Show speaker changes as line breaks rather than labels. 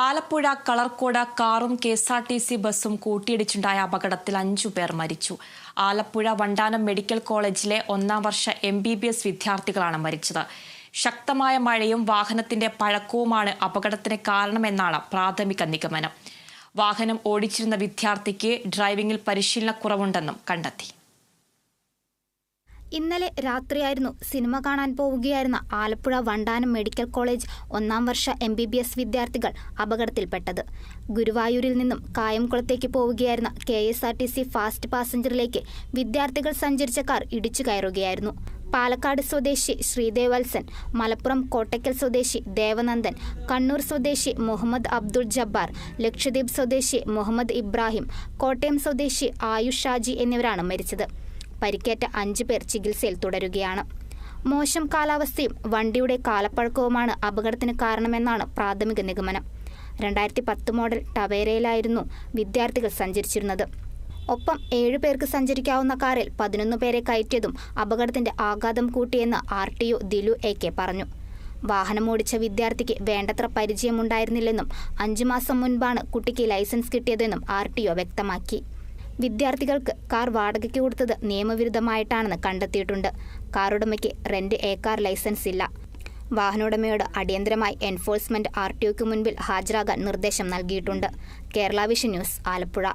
ആലപ്പുഴ കളർക്കോട് കാറും K S R T C ബസ്സും കൂട്ടിയിടിച്ചുണ്ടായ അപകടത്തിൽ അഞ്ചു പേർ മരിച്ചു. ആലപ്പുഴ വണ്ടാനം മെഡിക്കൽ കോളേജിലെ ഒന്നാം വർഷ എം ബി ബി എസ് വിദ്യാർത്ഥികളാണ് മരിച്ചത്. ശക്തമായ മഴയും വാഹനത്തിന്റെ പഴക്കവുമാണ് അപകടത്തിന് കാരണമെന്നാണ് പ്രാഥമിക നിഗമനം. വാഹനം ഓടിച്ചിരുന്ന വിദ്യാർത്ഥിക്ക് ഡ്രൈവിംഗിൽ പരിശീലനക്കുറവുണ്ടെന്നും കണ്ടെത്തി.
ഇന്നലെ രാത്രിയായിരുന്നു സിനിമ കാണാൻ പോവുകയായിരുന്ന ആലപ്പുഴ വണ്ടാനം മെഡിക്കൽ കോളേജ് ഒന്നാം വർഷ എം ബി ബി എസ് വിദ്യാർത്ഥികൾ അപകടത്തിൽപ്പെട്ടത്. ഗുരുവായൂരിൽ നിന്നും കായംകുളത്തേക്ക് പോവുകയായിരുന്ന K S R T C fast പാസഞ്ചറിലേക്ക് വിദ്യാർത്ഥികൾ സഞ്ചരിച്ച കാർ ഇടിച്ചു കയറുകയായിരുന്നു. പാലക്കാട് സ്വദേശി ശ്രീദേവത്സൻ മലപ്പുറം കോട്ടയ്ക്കൽ സ്വദേശി ദേവനന്ദൻ കണ്ണൂർ സ്വദേശി മുഹമ്മദ് അബ്ദുൾ ജബ്ബാർ ലക്ഷദ്വീപ് സ്വദേശി മുഹമ്മദ് ഇബ്രാഹിം കോട്ടയം സ്വദേശി ആയുഷ് ഷാജി എന്നിവരാണ് മരിച്ചത്. പരിക്കേറ്റ അഞ്ചു പേർ ചികിത്സയിൽ തുടരുകയാണ്. മോശം കാലാവസ്ഥയും വണ്ടിയുടെ കാലപ്പഴക്കവുമാണ് അപകടത്തിന് കാരണമെന്നാണ് പ്രാഥമിക നിഗമനം. രണ്ടായിരത്തി പത്ത് മോഡൽ ടവേരയിലായിരുന്നു വിദ്യാർത്ഥികൾ സഞ്ചരിച്ചിരുന്നത്. ഒപ്പം ഏഴുപേർക്ക് സഞ്ചരിക്കാവുന്ന കാറിൽ പതിനൊന്ന് പേരെ കയറ്റിയതും അപകടത്തിന്റെ ആഘാതം കൂട്ടിയെന്ന് R T O Dilu A K പറഞ്ഞു. വാഹനമോടിച്ച വിദ്യാർത്ഥിക്ക് വേണ്ടത്ര പരിചയമുണ്ടായിരുന്നില്ലെന്നും അഞ്ചു മാസം മുൻപാണ് കുട്ടിക്ക് ലൈസൻസ് കിട്ടിയതെന്നും ആർ വ്യക്തമാക്കി. വിദ്യാർത്ഥികൾക്ക് കാർ വാടകയ്ക്ക് കൊടുത്തത് നിയമവിരുദ്ധമായിട്ടാണെന്ന് കണ്ടെത്തിയിട്ടുണ്ട്. കാറുടമയ്ക്ക് റെന്റ് കാർ ലൈസൻസ് ഇല്ല. വാഹനോടമയോട് അടിയന്തരമായി എൻഫോഴ്സ്മെന്റ് ആർ ടി ഒക്ക് മുൻപിൽ ഹാജരാകാൻ നിർദ്ദേശം നൽകിയിട്ടുണ്ട്. Kerala vision news Alappuzha.